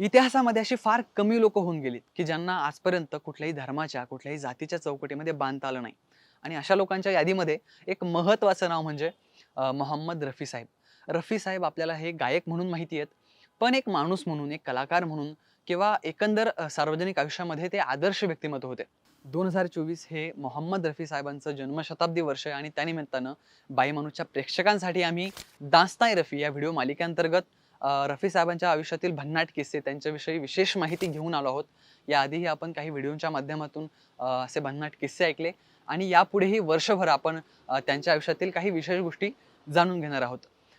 इतिहासामध्ये अशी फार कमी लोक होऊन गेलीत की ज्यांना आजपर्यंत कुठल्याही धर्माच्या कुठल्याही जातीच्या चौकटीमध्ये बांधता आलं नाही. आणि अशा लोकांच्या यादीमध्ये एक महत्त्वाचं नाव म्हणजे मोहम्मद रफी साहेब. रफी साहेब आपल्याला हे गायक म्हणून माहिती आहेत पण एक माणूस म्हणून एक कलाकार म्हणून किंवा एकंदर सार्वजनिक आयुष्यामध्ये ते आदर्श व्यक्तिमत्व होते. दोन हजार चोवीस हे मोहम्मद रफी साहेबांचं जन्मशताब्दी वर्ष आहे आणि त्यानिमित्तानं बाईमानूच्या प्रेक्षकांसाठी आम्ही दास्ताय रफी या व्हिडिओ मालिकेअंतर्गत रफी साहेबांच्या आयुष्यातील भन्नाट किस्से त्यांच्याविषयी विशेष माहिती घेऊन आलो आहोत. याआधीही आपण काही व्हिडिओच्या माध्यमातून असे भन्नाट किस्से ऐकले आणि यापुढेही वर्षभर आपण त्यांच्या आयुष्यातील काही विशेष गोष्टी जाणून घेणार आहोत.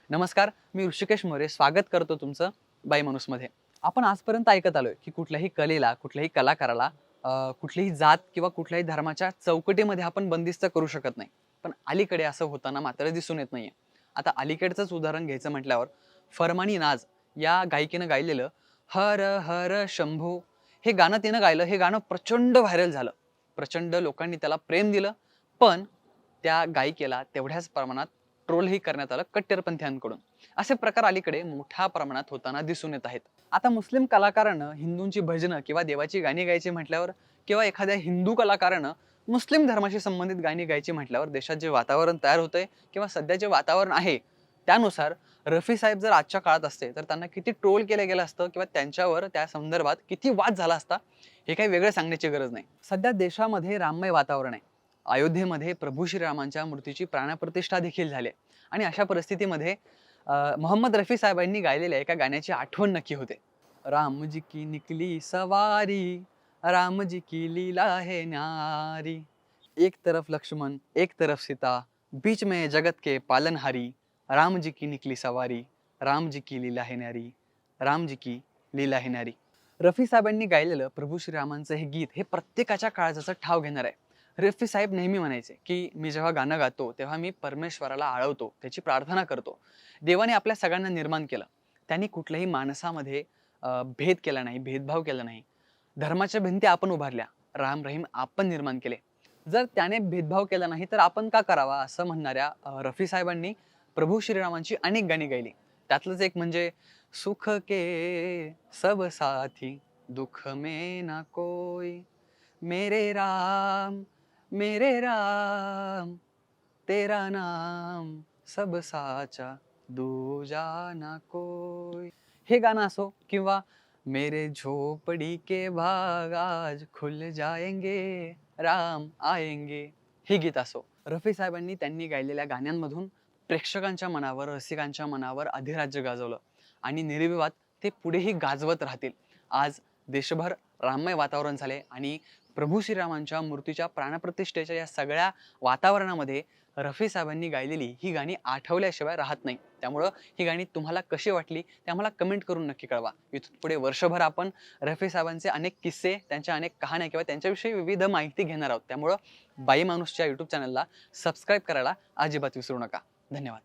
नमस्कार मी ऋषिकेश मोरे. स्वागत करतो तुमचं बाई माणूसमध्ये. आपण आजपर्यंत ऐकत आलोय की कुठल्याही कलेला कुठल्याही कलाकाराला कुठलीही जात किंवा कुठल्याही धर्माच्या चौकटीमध्ये आपण बंदिस्त करू शकत नाही. पण अलीकडे असं होताना मात्र दिसून येत नाहीये. आता अलीकडचंच उदाहरण घ्यायचं म्हटल्यावर फरमानी नाज या गायिकेनं गायलेलं हर हर शंभू. हे गाणं तिनं गायलं. हे गाणं प्रचंड व्हायरल झालं. प्रचंड लोकांनी त्याला प्रेम दिलं. पण त्या गायिकेला तेवढ्याच प्रमाणात ट्रोलही करण्यात आलं कट्टरपंथीयांकडून. असे प्रकार अलीकडे मोठ्या प्रमाणात होताना दिसून येत आहेत. आता मुस्लिम कलाकारानं हिंदूंची भजनं किंवा देवाची गाणी गायची म्हटल्यावर किंवा एखाद्या हिंदू कलाकारानं मुस्लिम धर्माशी संबंधित गाणी गायची म्हटल्यावर देशात जे वातावरण तयार होतंय किंवा सध्या जे वातावरण आहे त्यानुसार रफी साहेब जर आजच्या काळात असते तर त्यांना किती ट्रोल केलं गेलं असतं किंवा त्यांच्यावर त्या संदर्भात किती वाद झाला असता हे काही वेगळं सांगण्याची गरज नाही. सध्या देशामध्ये राममय वातावरण आहे. अयोध्येमध्ये प्रभू श्रीरामांच्या मूर्तीची प्राणप्रतिष्ठा देखील झाली आहे. आणि अशा परिस्थितीमध्ये मोहम्मद रफी साहेबांनी गायलेल्या एका गाण्याची आठवण नक्की होते. रामजी की निकली सवारी रामजी की लीला है न्यारी. एक तरफ लक्ष्मण एक तरफ सीता बीच में जगत के पालनहारी. राम जी की निकली सवारी राम जी की लीला हेनारी रामजी की लीला हेनारी रफी साहेबांनी गायलेलं प्रभू श्रीरामांचं हे गीत हे प्रत्येकाच्या काळजाचा ठाव घेणार आहे. रफी साहेब नेहमी म्हणायचे की मी जेव्हा गाणं गातो तेव्हा मी परमेश्वराला आळवतो त्याची प्रार्थना करतो. देवाने आपल्या सगळ्यांना निर्माण केलं. त्यांनी कुठल्याही माणसामध्ये भेद केला नाही भेदभाव केला नाही. धर्माच्या भिंती आपण उभारल्या राम रहीम आपण निर्माण केले. जर त्याने भेदभाव केला नाही तर आपण का करावा असं म्हणणाऱ्या रफी साहेबांनी प्रभू श्रीरामांची अनेक गाणी गायली. त्यातलंच एक म्हणजे सुख के सब साथी दुख मे ना कोई. मेरे राम मेरे राम तेरा नाम सब साचा दूजा ना कोई. हे गाणं असो किंवा मेरे झोपडी के भाग आज खुल जाएंगे राम आएंगे हे गीत असो. रफी साहेबांनी त्यांनी गायलेल्या गाण्यांमधून प्रेक्षकांच्या मनावर रसिकांच्या मनावर अधिराज्य गाजवलं. आणि निर्विवाद ते पुढेही गाजवत राहतील. आज देशभर राममय वातावरण झाले आणि प्रभू श्रीरामांच्या मूर्तीच्या प्राणप्रतिष्ठेच्या या सगळ्या वातावरणामध्ये रफी साहेबांनी गायलेली ही गाणी आठवल्याशिवाय राहत नाही. त्यामुळं ही गाणी तुम्हाला कशी वाटली ते आम्हाला कमेंट करून नक्की कळवा. इथून पुढे वर्षभर आपण रफी साहेबांचे अनेक किस्से त्यांच्या अनेक कहाण्या किंवा त्यांच्याविषयी विविध माहिती घेणार आहोत. त्यामुळं बाई माणूसच्या यूट्यूब चॅनलला सबस्क्राईब करायला अजिबात विसरू नका. धन्यवाद